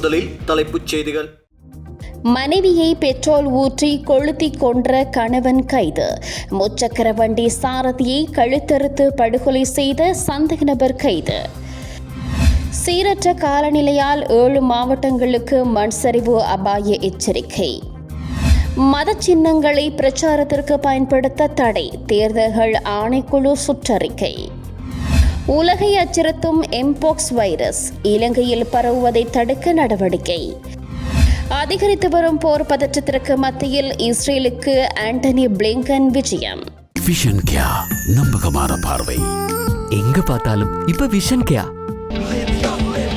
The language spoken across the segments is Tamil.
முதலில் தலைப்புச் செய்திகள். மனைவியை பெட்ரோல் ஊற்றி கொளுத்தி கொன்ற கணவன் கைது. முச்சக்கர வண்டி சாரதியை கழுத்தறுத்து படுகொலை செய்த சந்தேக நபர் கைது. சீரற்ற காலநிலையால் ஏழு மாவட்டங்களுக்கு மண் சரிவு அபாய எச்சரிக்கை. மத சின்னங்களை பிரச்சாரத்திற்கு பயன்படுத்த தடை. தேர்தல்கள் ஆணைக்குழு சுற்றறிக்கை. உலகை அச்சுறுத்தும் எம்போக்ஸ் வைரஸ் இலங்கையில் பரவுவதை தடுக்க நடவடிக்கை. அதிகரித்து வரும் போர் பதற்றத்திற்கு மத்தியில் இஸ்ரேலுக்கு ஆண்டனி பிளிங்கன் விஜயம். விஷன் கியா நம்பகமான பார்வை. எங்க பார்த்தாலும் இப்ப விஷன் கேயா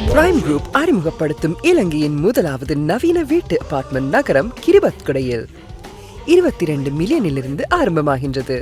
பிரைம் குரூப் அறிமுகப்படுத்தும் இலங்கையின் முதலாவது நவீன வீட்டு அபார்ட்மெண்ட் நகரம் கிரிபத்குடையில். இருபத்தி ரெண்டு மில்லியனிலிருந்து ஆரம்பமாகின்றது.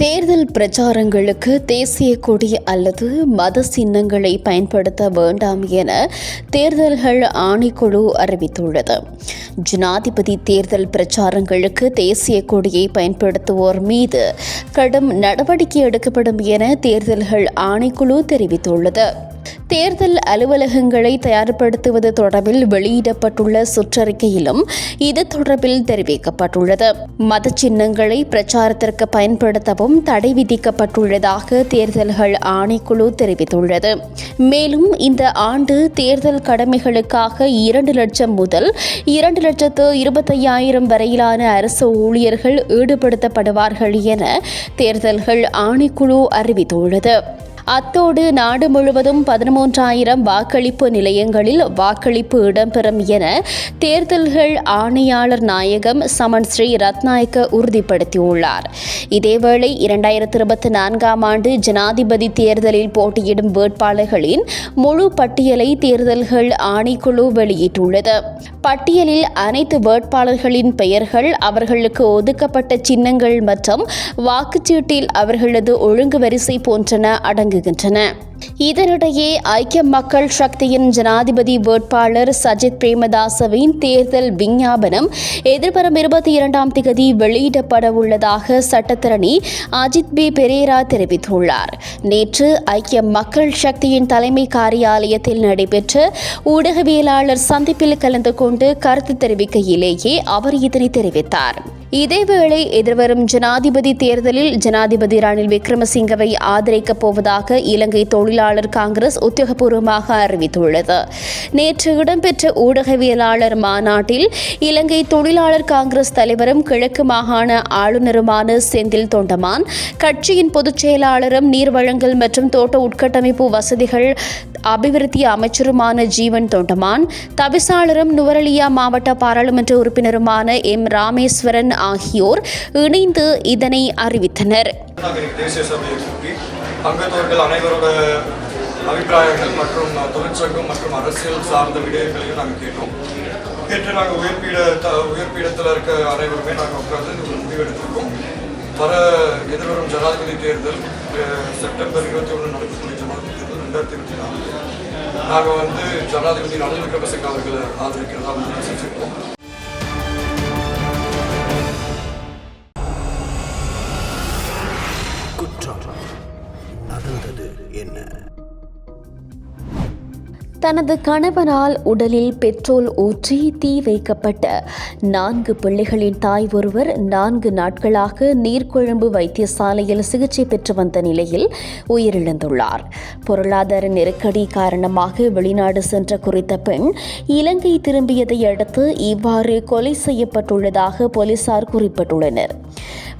தேர்தல் பிரச்சாரங்களுக்கு தேசிய கொடி அல்லது மத சின்னங்களை பயன்படுத்த வேண்டாம் என தேர்தல்கள் ஆணைக்குழு அறிவித்துள்ளது. ஜனாதிபதி தேர்தல் பிரச்சாரங்களுக்கு தேசிய கொடியை பயன்படுத்துவோர் மீது கடும் நடவடிக்கை எடுக்கப்படும் என தேர்தல்கள் ஆணைக்குழு தெரிவித்துள்ளது. தேர்தல் அலுவலகங்களை தயார்படுத்துவது தொடர்பில் வெளியிடப்பட்டுள்ள சுற்றறிக்கையிலும் இது தொடர்பில் தெரிவிக்கப்பட்டுள்ளது. மத சின்னங்களை பிரச்சாரத்திற்கு பயன்படுத்தவும் தடை விதிக்கப்பட்டுள்ளதாக தேர்தல்கள் ஆணைக்குழு தெரிவித்துள்ளது. மேலும் இந்த ஆண்டு தேர்தல் கடமைகளுக்காக இரண்டு லட்சம் முதல் இரண்டு லட்சத்து இருபத்தையாயிரம் வரையிலான அரசு ஊழியர்கள் ஈடுபடுத்தப்படுவார்கள் என தேர்தல்கள் ஆணைக்குழு அறிவித்துள்ளது. அத்தோடு நாடு முழுவதும் பதிமூன்றாயிரம் வாக்களிப்பு நிலையங்களில் வாக்களிப்பு இடம்பெறும் என தேர்தல்கள் ஆணையாளர் நாயகம் சமன் ஸ்ரீ ரத்நாயக்க உறுதிப்படுத்தியுள்ளார். இதேவேளை இரண்டாயிரத்தி இருபத்தி நான்காம் ஆண்டு ஜனாதிபதி தேர்தலில் போட்டியிடும் வேட்பாளர்களின் முழு பட்டியலை தேர்தல்கள் ஆணைக்குழு வெளியிட்டுள்ளது. பட்டியலில் அனைத்து வேட்பாளர்களின் பெயர்கள் அவர்களுக்கு ஒதுக்கப்பட்ட சின்னங்கள் மற்றும் வாக்குச்சீட்டில் அவர்களது ஒழுங்கு வரிசை போன்றன அடங்குகின்றன இதனிடையே ஐக்கிய மக்கள் சக்தியின் ஜனாதிபதி வேட்பாளர் சஜித் பிரேமதாசவின் தேர்தல் விஞ்ஞாபனம் எதிர்வரும் இருபத்தி இரண்டாம் தேதி வெளியிடப்பட உள்ளதாக சட்டத்தரணி அஜித் பி பெரேரா தெரிவித்துள்ளார். நேற்று ஐக்கிய மக்கள் சக்தியின் தலைமை காரியாலயத்தில் நடைபெற்ற ஊடகவியலாளர் சந்திப்பில் கலந்து கொண்டு கருத்து தெரிவிக்கையிலேயே அவர் இதனை தெரிவித்தார். இதேவேளை எதிர்வரும் ஜனாதிபதி தேர்தலில் ஜனாதிபதி ரணில் விக்ரமசிங்கவை ஆதரிக்கப் போவதாக இலங்கை தொழிலாளர் காங்கிரஸ் உத்தியோகபூர்வமாக அறிவித்துள்ளது. நேற்று இடம்பெற்ற ஊடகவியலாளர் மாநாட்டில் இலங்கை தொழிலாளர் காங்கிரஸ் தலைவரும் கிழக்கு மாகாண ஆளுநருமான செந்தில் தொண்டமான் கட்சியின் பொதுச் செயலாளரும் நீர் வழங்கல் மற்றும் தோட்ட உட்கட்டமைப்பு வசதிகள் அபிவிருத்தி அமைச்சருமான ஜீவன் தொண்டமான் தவிசாளரும் நுவரலியா மாவட்ட பாராளுமன்ற உறுப்பினருமான எம் ராமேஸ்வரன் ஆகியோர் இணைந்து இதனை அறிவித்தனர். நாகரிக அனைவரோட அபிப்பிராயங்கள் மற்றும் தொழிற்சங்கம் மற்றும் அரசியல் சார்ந்த விடயங்களையும் நாங்கள் கேட்டோம். கேட்டு நாங்கள் உயர்பீட த உயர்பீடத்தில் இருக்க அனைவருமே நாங்கள் உட்கார்ந்து ஒரு முடிவெடுத்திருக்கோம் வர எதிர்வரும் ஜனாதிபதி தேர்தல் செப்டம்பர் இருபத்தி ஒன்று நடக்கக்கூடிய ஜனாதிபதி தேர்தல் ரெண்டாயிரத்தி இருபத்தி நாலு. நாங்கள் வந்து ஜனாதிபதி ரணில் விக்ரமசிங்க அவர்களை ஆதரிக்கிறதா முடிவு செஞ்சுருக்கோம் நடந்தது என்ன? தனது கணவனால் உடலில் பெட்ரோல் ஊற்றி தீ வைக்கப்பட்ட நான்கு பிள்ளைகளின் தாய் ஒருவர் நான்கு நாட்களாக நீர்கொழும்பு வைத்தியசாலையில் சிகிச்சை பெற்று வந்த நிலையில் உயிரிழந்துள்ளார். பொருளாதார நெருக்கடி காரணமாக வெளிநாடு சென்ற குறித்த பெண் இலங்கை திரும்பியதை அடுத்து இவ்வாறு கொலை செய்யப்பட்டுள்ளதாக போலீசார் குறிப்பிட்டுள்ளனர்.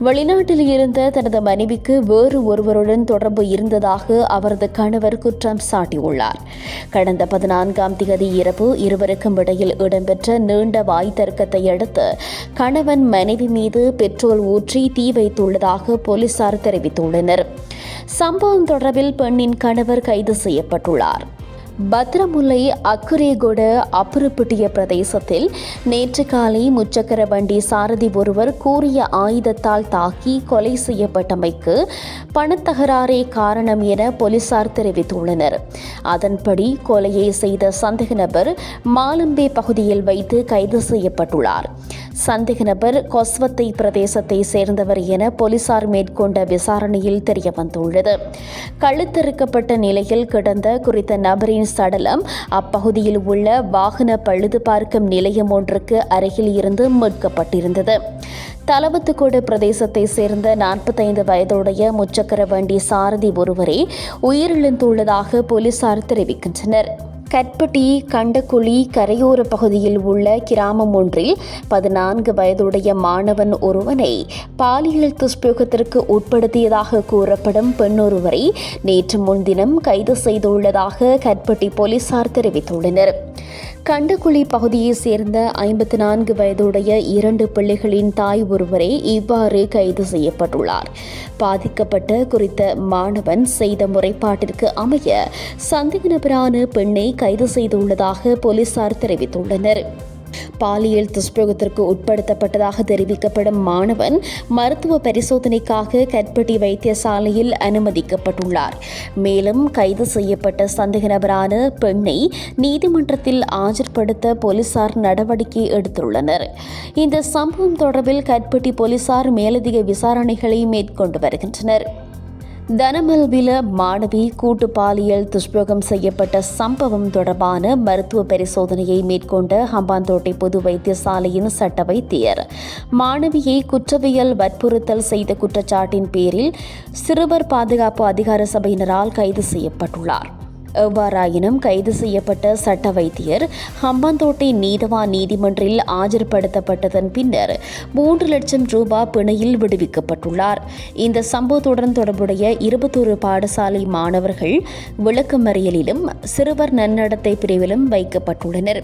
வெளிநாட்டில் இருந்த தனது மனைவிக்கு வேறு ஒருவருடன் தொடர்பு இருந்ததாக அவரது கணவர் குற்றம் சாட்டியுள்ளார். கடந்த பதினான்காம் தேதி இரவு இருவருக்கும் இடையில் இடம்பெற்ற நீண்ட வாய் தர்க்கத்தை அடுத்து கணவன் மனைவி மீது பெட்ரோல் ஊற்றி தீ வைத்துள்ளதாக போலீசார் தெரிவித்துள்ளனர். சம்பவம் தொடர்பில் பெண்ணின் கணவர் கைது செய்யப்பட்டுள்ளார். பத்ரமுல்லை அக்குரேகொட அப்புறப்பட்டிய பிரதேசத்தில் நேற்று காலை முச்சக்கர வண்டி சாரதி ஒருவர் கூறிய ஆயுதத்தால் தாக்கி கொலை செய்யப்பட்டமைக்கு பணத்தகராறே காரணம் என போலீசார் தெரிவித்துள்ளனர். அதன்படி கொலையை செய்த சந்தேக நபர் மாலம்பே பகுதியில் வைத்து கைது செய்யப்பட்டுள்ளார். சந்தேக நபர் கொஸ்வத்தை பிரதேசத்தை சேர்ந்தவர் என போலீசார் மேற்கொண்ட விசாரணையில் தெரியவந்துள்ளது. கழுத்தறுக்கப்பட்ட நிலையில் கிடந்த குறித்த நபரின் சடலம் அப்பகுதியில் உள்ள வாகன பழுது பார்க்கும் நிலையம் ஒன்றுக்கு அருகில் இருந்து மீட்கப்பட்டிருந்தது. தலவத்துக்கோடு பிரதேசத்தை சேர்ந்த நாற்பத்தைந்து வயதுடைய முச்சக்கர வண்டி சாரதி ஒருவரே உயிரிழந்துள்ளதாக போலீசார் தெரிவிக்கின்றனர். கற்பட்டி கண்டக்குழி கரையோர பகுதியில் உள்ள கிராமம் ஒன்றில் பதினான்கு வயதுடைய மாணவன் ஒருவனை பாலியல் துஷ்பிரயோகத்திற்கு உட்படுத்தியதாக கூறப்படும் பெண்ணொருவரை நேற்று முன்தினம் கைது செய்துள்ளதாக கற்பட்டி போலீசார் தெரிவித்துள்ளனர். கண்டக்குழி பகுதியைச் சேர்ந்த ஐம்பத்தி நான்கு வயதுடைய இரண்டு பிள்ளைகளின் தாய் ஒருவரே இவ்வாறு கைது செய்யப்பட்டுள்ளார். பாதிக்கப்பட்ட குறித்த மாணவன் செய்த முறைப்பாட்டிற்கு அமைய சந்தேக நபரான பெண்ணை கைது செய்துள்ளதாக போலீசார் தெரிவித்துள்ளனர். பாலியல் துஷ்பிரகத்திற்கு உட்படுத்தப்பட்டதாக தெரிவிக்கப்படும் மாணவன் மருத்துவ பரிசோதனைக்காக கட்பட்டி வைத்தியசாலையில் அனுமதிக்கப்பட்டுள்ளார். மேலும் கைது செய்யப்பட்ட சந்தேக நபரான பெண்ணை நீதிமன்றத்தில் ஆஜர்படுத்த போலீசார் நடவடிக்கை எடுத்துள்ளனர். இந்த சம்பவம் தொடர்பில் கட்பட்டி போலீசார் மேலதிக விசாரணைகளை மேற்கொண்டு வருகின்றனர். தனமல்வில மாணவி கூட்டு பாலியல் துஷ்பிரகம் செய்யப்பட்ட சம்பவம் தொடர்பான மருத்துவ பரிசோதனையை மேற்கொண்ட ஹம்பாந்தோட்டை பொது வைத்தியசாலையின் சட்ட வைத்தியர். மாணவியை குற்றவியல் வற்புறுத்தல் செய்த குற்றச்சாட்டின் பேரில் சிறுவர் பாதுகாப்பு அதிகார சபையினரால் கைது செய்யப்பட்டுள்ளார். எவ்வாறாயினும் கைது செய்யப்பட்ட சட்ட வைத்தியர் ஹம்பாந்தோட்டை நீதவான் நீதிமன்றில் ஆஜர்படுத்தப்பட்டதன் பின்னர் மூன்று லட்சம் ரூபாய் பிணையில் விடுவிக்கப்பட்டுள்ளார். இந்த சம்பவத்துடன் தொடர்புடைய இருபத்தொரு பாடசாலை மாணவர்கள் விளக்கமறியலிலும் சிறுவர் நன்னடத்தை பிரிவிலும் வைக்கப்பட்டுள்ளனர்.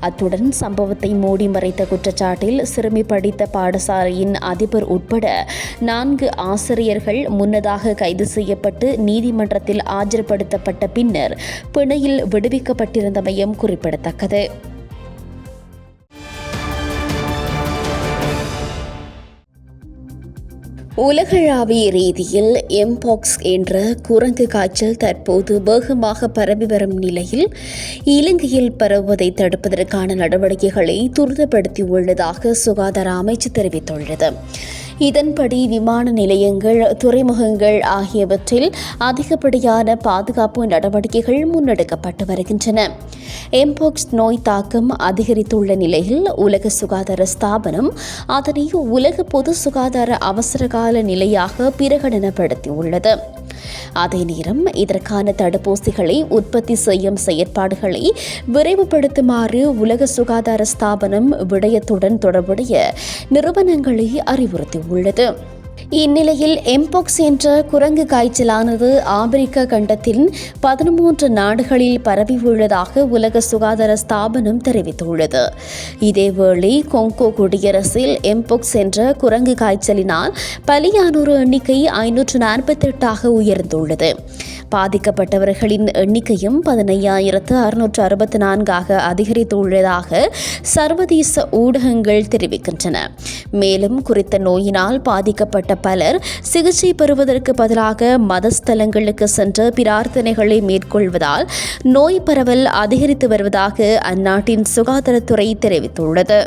அத்துடன் சம்பவத்தை மூடி மறைத்த குற்றச்சாட்டில் சிறுமி படித்த பாடசாலையின் அதிபர் உட்பட நான்கு ஆசிரியர்கள் முன்னதாக கைது செய்யப்பட்டு நீதிமன்றத்தில் ஆஜர்படுத்தப்பட்ட பின்னர் பிணையில் விடுவிக்கப்பட்டிருந்தமையும் குறிப்பிடத்தக்கது. உலகளாவிய ரீதியில் எம்பாக்ஸ் என்ற குரங்கு காய்ச்சல் தற்போது வேகமாக பரவி வரும் நிலையில் இலங்கையில் பரவுவதை தடுப்பதற்கான நடவடிக்கைகளை துரிதப்படுத்தியுள்ளதாக சுகாதார அமைச்சு தெரிவித்துள்ளது. இதன்படி விமான நிலையங்கள் துறைமுகங்கள் ஆகியவற்றில் அதிகப்படியான பாதுகாப்பு நடவடிக்கைகள் முன்னெடுக்கப்பட்டு வருகின்றன. எம்போக்ஸ் நோய் தாக்கம் அதிகரித்துள்ள நிலையில் உலக சுகாதார ஸ்தாபனம் அதனை உலக பொது சுகாதார அவசரகால நிலையாக பிரகடனப்படுத்தியுள்ளது. அதே நேரம் இதற்கான தடுப்பூசிகளை உற்பத்தி செய்யும் செயற்பாடுகளை விரைவுபடுத்துமாறு உலக சுகாதார ஸ்தாபனம் விடயத்துடன் தொடர்புடைய நிறுவனங்களை அறிவுறுத்தியுள்ளது. 몰래 등 இந்நிலையில் எம்போக்ஸ் என்ற குரங்கு காய்ச்சலானது ஆப்பிரிக்க கண்டத்தின் பதிமூன்று நாடுகளில் பரவியுள்ளதாக உலக சுகாதார ஸ்தாபனம் தெரிவித்துள்ளது. இதேவேளை கொங்கோ குடியரசில் எம்போக்ஸ் என்ற குரங்கு காய்ச்சலினால் பலியானோர் எண்ணிக்கை ஐநூற்று நாற்பத்தெட்டாக உயர்ந்துள்ளது. பாதிக்கப்பட்டவர்களின் எண்ணிக்கையும் பதினையாயிரத்து அறுநூற்று அறுபத்தி நான்காக அதிகரித்துள்ளதாக சர்வதேச ஊடகங்கள் தெரிவிக்கின்றன. மேலும் குறித்த நோயினால் பாதிக்கப்பட்ட பலர் சிகிச்சை பெறுவதற்கு பதிலாக மதஸ்தலங்களுக்கு சென்று பிரார்த்தனைகளை மேற்கொள்வதால் நோய் பரவல் அதிகரித்து வருவதாக அந்நாட்டின் சுகாதாரத்துறை தெரிவித்துள்ளது.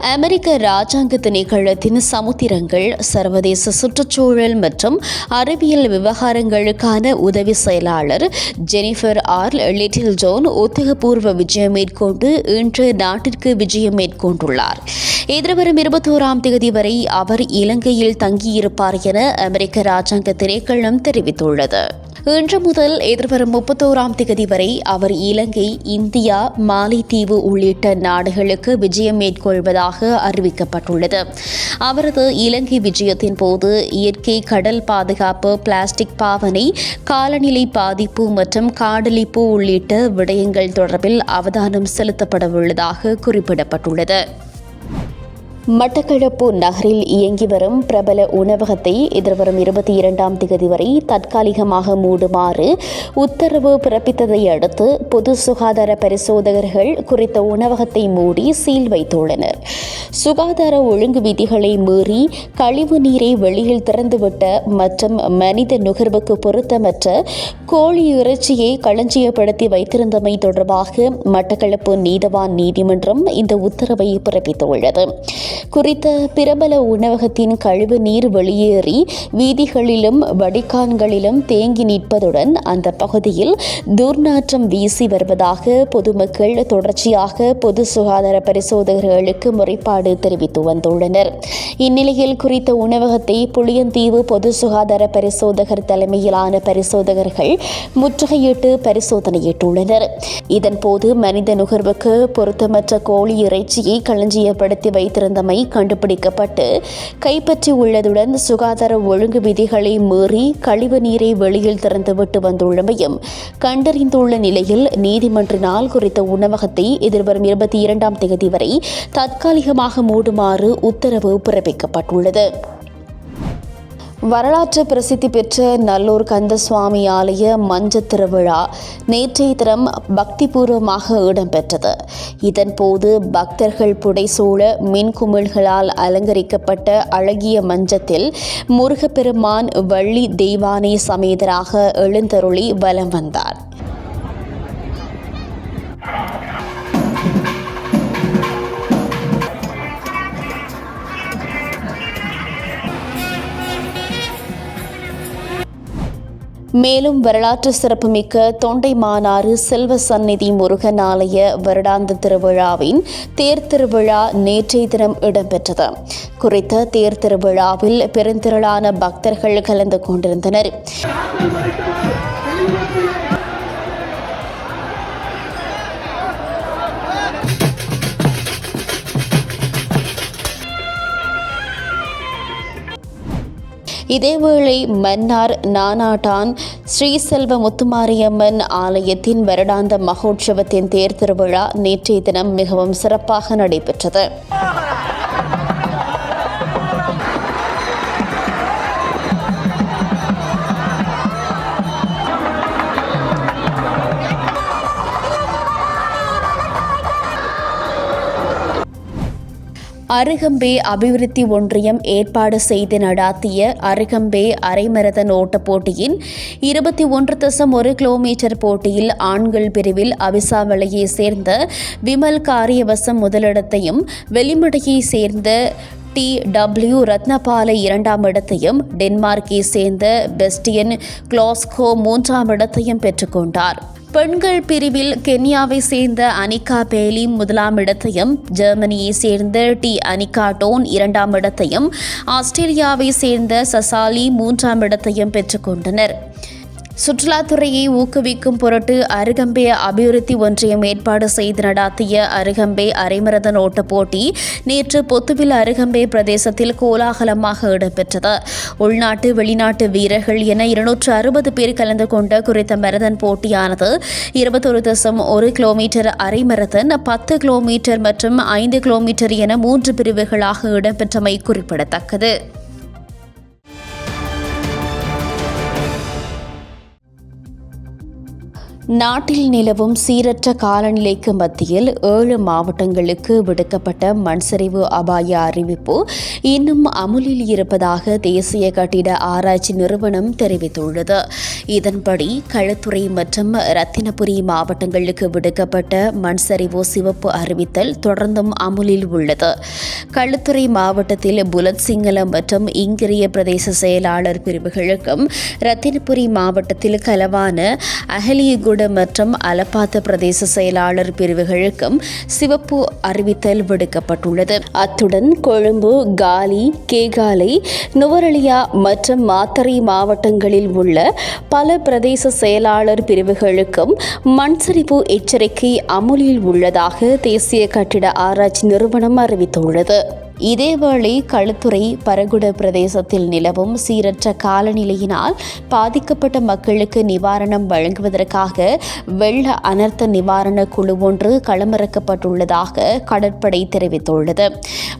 அமெரிக்க ராஜாங்க திணைக்களத்தின் சமுத்திரங்கள் சர்வதேச சுற்றுச்சூழல் மற்றும் அறிவியல் விவகாரங்களுக்கான உதவி செயலாளர் ஜெனிஃபர் ஆர். லிட்டில் ஜோன் உத்தியோகபூர்வ விஜயம் மேற்கொண்டு இன்று நாட்டிற்கு விஜயம் மேற்கொண்டுள்ளார். எதிர்வரும் இருபத்தோராம் தேதி வரை அவர் இலங்கையில் தங்கியிருப்பார் என அமெரிக்க ராஜாங்க திணைக்களம் தெரிவித்துள்ளது. இன்று முதல் எதிர்வரும் முப்பத்தோராம் திகதி வரை அவர் இலங்கை இந்தியா மாலைத்தீவு உள்ளிட்ட நாடுகளுக்கு விஜயம் மேற்கொள்வதாக அறிவிக்கப்பட்டுள்ளது. அவரது இலங்கை விஜயத்தின் போது இயற்கை கடல் பாதுகாப்பு பிளாஸ்டிக் பாவனை காலநிலை பாதிப்பு மற்றும் காடழிப்பு உள்ளிட்ட விடயங்கள் தொடர்பில் அவதானம் செலுத்தப்படவுள்ளதாக குறிப்பிடப்பட்டுள்ளது. மட்டக்களப்பு நகரில் இயங்கி வரும் பிரபல உணவகத்தை எதிர்வரும் இருபத்தி இரண்டாம் தேதி வரை தற்காலிகமாக மூடுமாறு உத்தரவு பிறப்பித்ததை அடுத்து பொது சுகாதார பரிசோதகர்கள் குறித்த உணவகத்தை மூடி சீல் வைத்துள்ளனர். சுகாதார ஒழுங்கு விதிகளை மீறி கழிவு நீரை வெளியில் திறந்துவிட்ட மற்றும் மனித நுகர்வுக்கு பொருத்தமற்ற கோழி இறைச்சியை களஞ்சியப்படுத்தி வைத்திருந்தமை தொடர்பாக மட்டக்களப்பு நீதவான் நீதிமன்றம் இந்த உத்தரவை பிறப்பித்துள்ளது. குறித்த பிரபல உணவகத்தின் கழிவு நீர் வெளியேறி வீதிகளிலும் வடிகான்களிலும் தேங்கி நிற்பதுடன் அந்த பகுதியில் துர்நாற்றம் வீசி வருவதாக பொதுமக்கள் தொடர்ச்சியாக பொது சுகாதார பரிசோதகர்களுக்கு முறைப்பாடு தெரிவித்து வந்துள்ளனர். இந்நிலையில் குறித்த உணவகத்தை புளியந்தீவு பொது சுகாதார பரிசோதகர் தலைமையிலான பரிசோதகர்கள் முற்றுகையிட்டு பரிசோதனையிட்டுள்ளனர். இதன்போது மனித நுகர்வுக்கு பொருத்தமற்ற கோழி இறைச்சியை களஞ்சியப்படுத்தி வைத்திருந்த சம்பந்தமை கண்டுபிடிக்கப்பட்டு கைப்பற்றி உள்ளதுடன் சுகாதார ஒழுங்கு விதிகளை மீறி கழிவு நீரை வெளியில் திறந்துவிட்டு வந்துள்ளமையும் கண்டறிந்துள்ள நிலையில் நீதிமன்றினால் குறித்த உணவகத்தை எதிர்வரும் இருபத்தி இரண்டாம் தேதி வரை தற்காலிகமாக மூடுமாறு உத்தரவு பிறப்பிக்கப்பட்டுள்ளது. வரலாற்று பிரசித்தி பெற்ற நல்லூர் கந்தசுவாமி ஆலய மஞ்ச திருவிழா நேற்றைய தினம் பக்திபூர்வமாக இடம்பெற்றது. இதன்போது பக்தர்கள் புடைசூழ மின்குமிழ்களால் அலங்கரிக்கப்பட்ட அழகிய மஞ்சத்தில் முருகப்பெருமான் வள்ளி தெய்வானை சமேதராக எழுந்தருளி வலம் வந்தார். மேலும் வரலாற்று சிறப்புமிக்க தொண்டை மாநாறு செல்வ சந்நிதி முருகன் ஆலய வருடாந்த திருவிழாவின் தேர் திருவிழா நேற்றைய தினம் இடம்பெற்றது. குறித்த தேர் திருவிழாவில் பெருந்திரளான பக்தர்கள் கலந்து கொண்டிருந்தனர். இதேவேளை மன்னார் நானாட்டான் ஸ்ரீசெல்வ முத்துமாரியம்மன் ஆலயத்தின் வருடாந்த மகோற்சவத்தின் தேர் திருவிழா நேற்றைய தினம் மிகவும் சிறப்பாக நடைபெற்றது. அருகம்பே அபிவிருத்தி ஒன்றியம் ஏற்பாடு செய்து நடாத்திய அருகம்பே அரைமரதன் ஓட்டப் போட்டியின் இருபத்தி ஒன்று தசம் ஒரு கிலோமீட்டர் போட்டியில் ஆண்கள் பிரிவில் அவிசாவளையை சேர்ந்த விமல் காரியவசம் முதலிடத்தையும் வெளிமடையை சேர்ந்த டி டபிள்யூ ரத்னபாலை இரண்டாம் இடத்தையும் டென்மார்க்கை சேர்ந்த பெஸ்டியன் கிளாஸ்கோ மூன்றாம் இடத்தையும் பெற்றுக்கொண்டார் பெண்கள் பிரிவில் கென்யாவை சேர்ந்த அனிகா பேலி முதலாம் இடத்தையும் ஜெர்மனியை சேர்ந்த டி அனிகா டோன் இரண்டாம் இடத்தையும் ஆஸ்திரேலியாவை சேர்ந்த சசாலி மூன்றாம் இடத்தையும் பெற்றுக்கொண்டனர் சுற்றுலாத்துறையை ஊக்குவிக்கும் பொருட்டு அருகம்பே அபிவிருத்தி ஒன்றியம் ஏற்பாடு செய்து நடாத்திய அருகம்பே அரைமரதன் ஓட்டப் போட்டி நேற்று பொத்துவில் அருகம்பே பிரதேசத்தில் கோலாகலமாக இடம்பெற்றது. உள்நாட்டு வெளிநாட்டு வீரர்கள் என இருநூற்று அறுபது பேர் கலந்து கொண்ட குறித்த மரதன் போட்டியானது இருபத்தொரு தசம் ஒரு கிலோமீட்டர் அரைமரதன் பத்து கிலோமீட்டர் மற்றும் ஐந்து கிலோமீட்டர் என மூன்று பிரிவுகளாக இடம்பெற்றமை குறிப்பிடத்தக்கது. நாட்டில் நிலவும் சீரற்ற காலநிலைக்கு மத்தியில் ஏழு மாவட்டங்களுக்கு விடுக்கப்பட்ட மண்சரிவு அபாய அறிவிப்பு இன்னும் அமுலில் இருப்பதாக தேசிய கட்டிட ஆராய்ச்சி நிறுவனம் தெரிவித்துள்ளது. இதன்படி களுத்துறை மற்றும் ரத்தினபுரி மாவட்டங்களுக்கு விடுக்கப்பட்ட மண்சரிவு சிவப்பு அறிவித்தல் தொடர்ந்தும் அமுலில் உள்ளது. களுத்துறை மாவட்டத்தில் புலத் சிங்களம் மற்றும் இங்கிரிய பிரதேச செயலாளர் பிரிவுகளுக்கும் ரத்தினபுரி மாவட்டத்தில் கலவான அகலியகுட மற்றும் அலப்பாத்த பிரதேச செயலாளர் பிரிவுகளுக்கும் சிவப்பு அறிவித்தல் விடுக்கப்பட்டுள்ளது. அத்துடன் கொழும்பு காலி கேகாலை நுவரலியா மற்றும் மாத்தறை மாவட்டங்களில் உள்ள பல பிரதேச செயலாளர் பிரிவுகளுக்கும் மண்சரிப்பு எச்சரிக்கை அமுலில் உள்ளதாக தேசிய கட்டிட ஆராய்ச்சி நிறுவனம் அறிவித்துள்ளது. இதேவேளை களுத்துறை பரகுட பிரதேசத்தில் நிலவும் சீரற்ற காலநிலையினால் பாதிக்கப்பட்ட மக்களுக்கு நிவாரணம் வழங்குவதற்காக வெள்ள அனர்த்த நிவாரண குழு ஒன்று களமிறக்கப்பட்டுள்ளதாக கடற்படை தெரிவித்துள்ளது.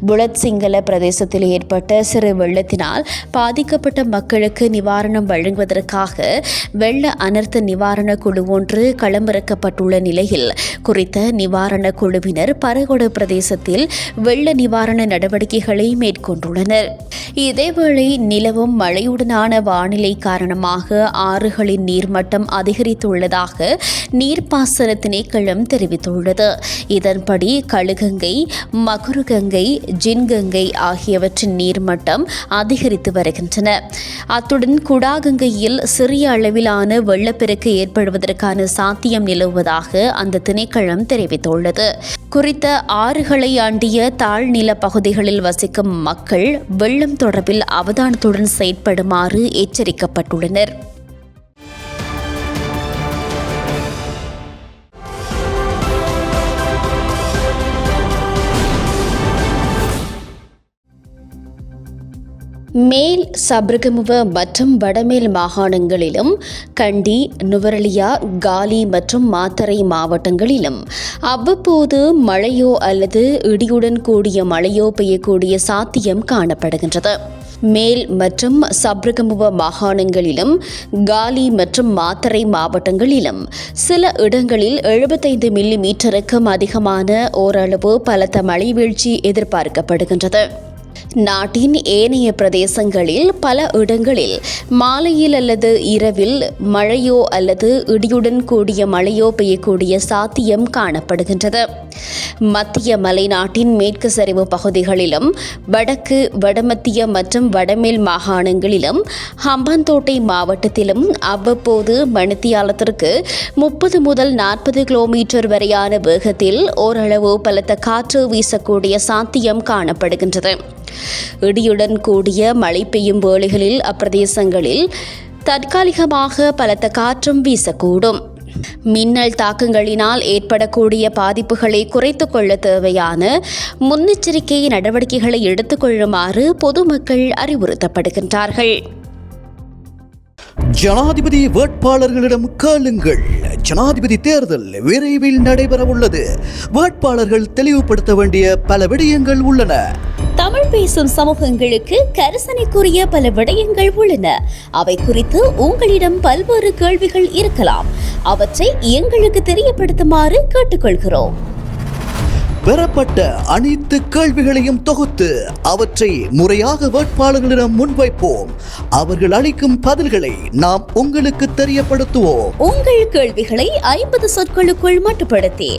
புலத் சிங்கள பிரதேசத்தில் ஏற்பட்ட சிறு வெள்ளத்தினால் பாதிக்கப்பட்ட மக்களுக்கு நிவாரணம் வழங்குவதற்காக வெள்ள அனர்த்த நிவாரண குழு ஒன்று களமிறக்கப்பட்டுள்ள நிலையில் குறித்த நிவாரண குழுவினர் பரகுட பிரதேசத்தில் வெள்ள நிவாரண நடவடிக்கைகளை மேற்கொண்டுள்ளனர். இதேவேளை நிலவும் மழையுடனான வானிலை காரணமாக ஆறுகளின் நீர்மட்டம் அதிகரித்துள்ளதாக நீர்ப்பாசன திணைக்களம் தெரிவித்துள்ளது. இதன்படி கழுகங்கை மகுருகங்கை ஜின்கங்கை ஆகியவற்றின் நீர்மட்டம் அதிகரித்து வருகின்றன. அத்துடன் குடாகங்கையில் சிறிய அளவிலான வெள்ளப்பெருக்கு ஏற்படுவதற்கான சாத்தியம் நிலவுவதாக அந்த திணைக்களம் தெரிவித்துள்ளது. குறித்த ஆறுகளை அண்டிய தாழ்நில பகுதிகள் பகுதிகளில் வசிக்கும் மக்கள் வெள்ளம் தொடர்பில் அவதானத்துடன் செயற்படுமாறு எச்சரிக்கப்பட்டுள்ளனர். மேல் சப்ரகமுவ மற்றும் வடமேல் மாகாணங்களிலும் கண்டி நுவரலியா காலி மற்றும் மாத்தறை மாவட்டங்களிலும். அவ்வப்போது மழையோ அல்லது இடியுடன் கூடிய மழையோ பெய்யக்கூடிய சாத்தியம் காணப்படுகின்றது. மேல் மற்றும் சப்ரகமுவ மாகாணங்களிலும் காலி மற்றும் மாத்தறை மாவட்டங்களிலும் சில இடங்களில் எழுபத்தைந்து மில்லி மீட்டருக்கும் அதிகமான ஓரளவு பலத்த மழை வீழ்ச்சி எதிர்பார்க்கப்படுகின்றது. நாட்டின் ஏனைய பிரதேசங்களில் பல இடங்களில் மாலையில் அல்லது இரவில் மழையோ அல்லது இடியுடன் கூடிய மழையோ பெய்யக்கூடிய சாத்தியம் காணப்படுகின்றது. மத்திய மலைநாட்டின் மேற்கு சரிவு பகுதிகளிலும் வடக்கு வடமத்திய மற்றும் வடமேல் மாகாணங்களிலும் ஹம்பாந்தோட்டை மாவட்டத்திலும் அவ்வப்போது மணித்தியாலத்திற்கு முப்பது முதல் நாற்பது கிலோமீட்டர் வரையான வேகத்தில் ஓரளவு பலத்த காற்று வீசக்கூடிய சாத்தியம் காணப்படுகின்றது. இடியுடன் கூடிய மழை பெய்யும் வேளைகளில் அப்பிரதேசங்களில் தற்காலிகமாக பலத்த காற்றும் வீசக்கூடும். மின்னல் தாக்கங்களினால் ஏற்படக்கூடிய பாதிப்புகளை குறைத்துக் கொள்ள தேவையான முன்னெச்சரிக்கை நடவடிக்கைகளை எடுத்துக்கொள்ளுமாறு பொதுமக்கள் அறிவுறுத்தப்படுகின்றார்கள். ஜனாதிபதி வேட்பாளர்களிடம் கேளுங்கள். ஜனாதிபதி தேர்தல் விரைவில் நடைபெற உள்ளது வேட்பாளர்கள் தெளிவுபடுத்த வேண்டிய பல விடயங்கள் உள்ளன. தமிழ் பேசும் சமூகங்களுக்கு கரிசனைக்குரிய பல விடயங்கள் உள்ளன. அவை குறித்து உங்களிடம் பல்வேறு கேள்விகள் இருக்கலாம். அவற்றை எங்களுக்கு தெரியப்படுத்துமாறு கேட்டுக்கொள்கிறோம். பெறப்பட்ட அனைத்து கேள்விகளையும் தொகுத்து அவற்றை முறையாக வேட்பாளர்களிடம் முன்வைப்போம். அவர்கள் அளிக்கும் பதில்களை நாம் உங்களுக்கு தெரியப்படுத்துவோம். உங்கள் கேள்விகளை ஐம்பது சொற்களுக்குள் மட்டுப்படுத்தி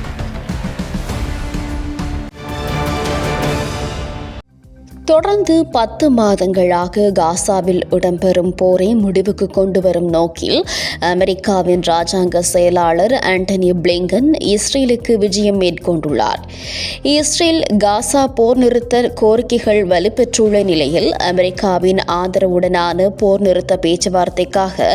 தொடர்ந்து பத்து மாதங்களாக காசாவில் இடம்பெறும் போரை முடிவுக்கு கொண்டு வரும் நோக்கில் அமெரிக்காவின் ராஜாங்க செயலாளர் ஆண்டனி பிளிங்கன் இஸ்ரேலுக்கு விஜயம் மேற்கொண்டுள்ளார். இஸ்ரேல் காசா போர் நிறுத்த கோரிக்கைகள் வலுப்பெற்றுள்ள நிலையில் அமெரிக்காவின் ஆதரவுடனான போர் நிறுத்த பேச்சுவார்த்தைக்காக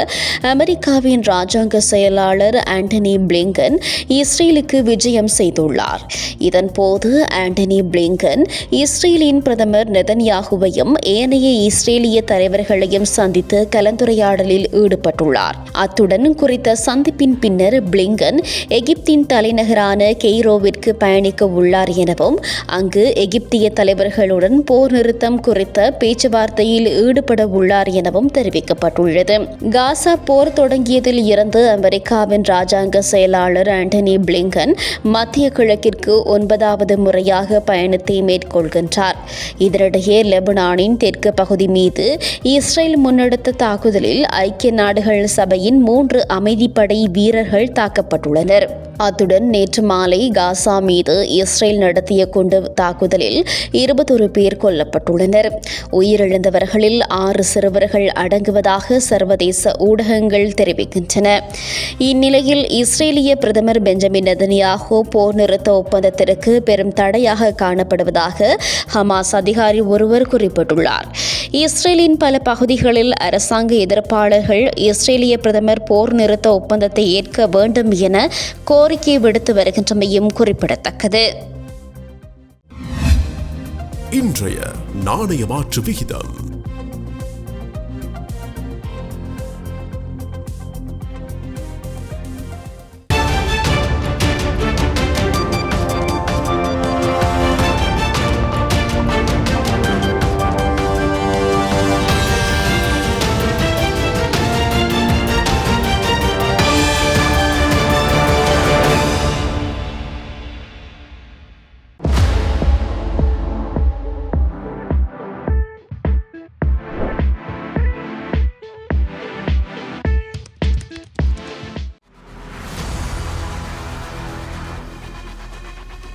அமெரிக்காவின் ராஜாங்க செயலாளர் ஆண்டனி பிளிங்கன் இஸ்ரேலுக்கு விஜயம் செய்துள்ளார். இதன்போது ஆண்டனி பிளிங்கன் இஸ்ரேலின் பிரதமர் நெதன்யாகுவையும் ஏனைய இஸ்ரேலிய தலைவர்களையும் சந்தித்து கலந்துரையாடலில் ஈடுபட்டுள்ளார். அத்துடன் குறித்த சந்திப்பின் பின்னர் பிளிங்கன் எகிப்தின் தலைநகரான கெய்ரோவிற்கு பயணிக்க உள்ளார் எனவும் அங்கு எகிப்திய தலைவர்களுடன் போர் நிறுத்தம் குறித்த பேச்சுவார்த்தையில் ஈடுபட உள்ளார் எனவும் தெரிவிக்கப்பட்டுள்ளது. காசா போர் தொடங்கியதில் இருந்து அமெரிக்காவின் ராஜாங்க செயலாளர் ஆண்டனி பிளிங்கன் மத்திய கிழக்கிற்கு ஒன்பதாவது முறையாக பயணத்தை மேற்கொள்கின்றார். இதனிடையே லெபனானின் தெற்கு பகுதி மீது இஸ்ரேல் முன்னெடுத்த தாக்குதலில் ஐக்கிய நாடுகள் சபையின் மூன்று அமைதிப்படை வீரர்கள் தாக்கப்பட்டுள்ளனர். அத்துடன் நேற்று மாலை காசா மீது இஸ்ரேல் நடத்திய குண்டு தாக்குதலில் இருபத்தொரு பேர் கொல்லப்பட்டுள்ளனர். உயிரிழந்தவர்களில் ஆறு சிறுவர்கள் அடங்குவதாக சர்வதேச ஊடகங்கள் தெரிவிக்கின்றன. இந்நிலையில் இஸ்ரேலிய பிரதமர் பெஞ்சமின் நெதன்யாகு போர் நிறுத்த ஒப்பந்தத்திற்கு பெரும் தடையாக காணப்படுவதாக ஹமாஸ் அதிகாரி ஒருவர் குறிப்பிட்டுள்ளார். இஸ்ரேலின் பல பகுதிகளில் அரசாங்க எதிர்ப்பாளர்கள் இஸ்ரேலிய பிரதமர் போர் நிறுத்த ஒப்பந்தத்தை ஏற்க வேண்டும் என கோரிக்கை விடுத்து வருகின்றமையும் குறிப்பிடத்தக்கது. இன்றைய நாணய மாற்று விகிதம்.